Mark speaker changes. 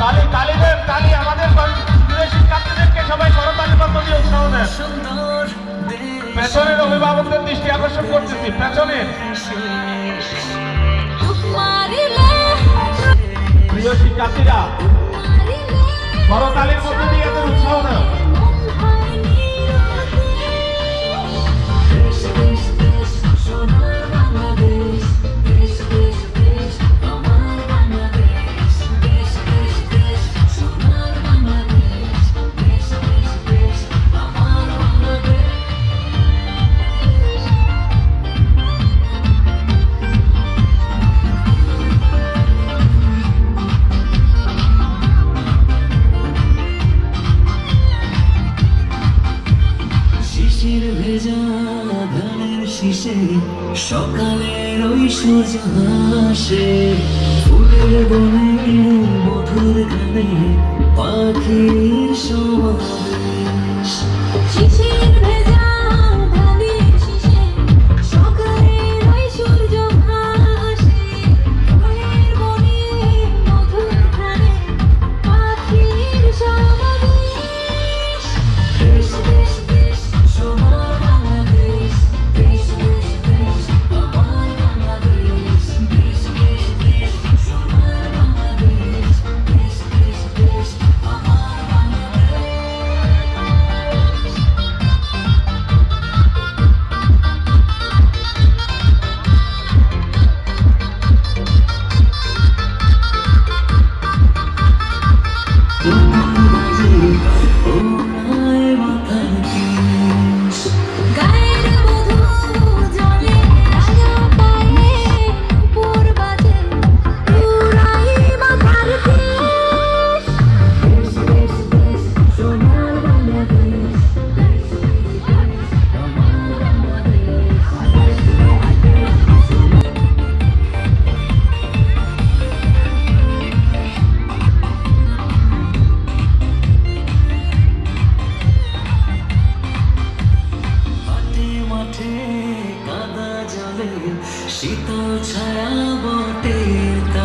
Speaker 1: তালি তালিদের তালি আমাদের শিক্ষার্থীদেরকে সবাই করতালি দিয়ে উৎসাহ দেন। পেছনের অভিভাবকদের দৃষ্টি আকর্ষণ করতেছি। পেছনের প্রিয় শিক্ষার্থীরা করতালির মধ্যে
Speaker 2: শিশে সকালের ওই সূর্য হাসে। ফুলের বনে মধুর গানে পাখি সমাবেশ। you. ছায়া বটের